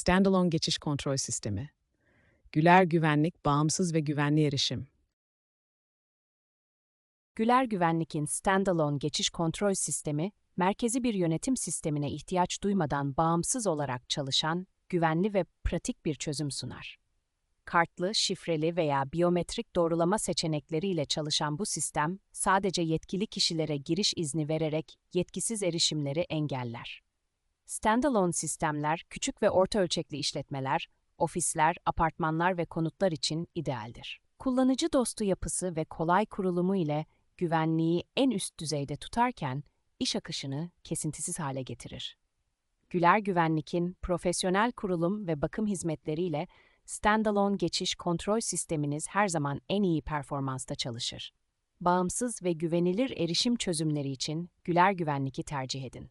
Standalone Geçiş Kontrol Sistemi. Güler Güvenlik, bağımsız ve güvenli erişim. Güler Güvenlik'in standalone geçiş kontrol sistemi, merkezi bir yönetim sistemine ihtiyaç duymadan bağımsız olarak çalışan, güvenli ve pratik bir çözüm sunar. Kartlı, şifreli veya biyometrik doğrulama seçenekleriyle çalışan bu sistem, sadece yetkili kişilere giriş izni vererek yetkisiz erişimleri engeller. Standalone sistemler, küçük ve orta ölçekli işletmeler, ofisler, apartmanlar ve konutlar için idealdir. Kullanıcı dostu yapısı ve kolay kurulumu ile güvenliği en üst düzeyde tutarken iş akışını kesintisiz hale getirir. Güler Güvenlik'in profesyonel kurulum ve bakım hizmetleriyle standalone geçiş kontrol sisteminiz her zaman en iyi performansta çalışır. Bağımsız ve güvenilir erişim çözümleri için Güler Güvenlik'i tercih edin.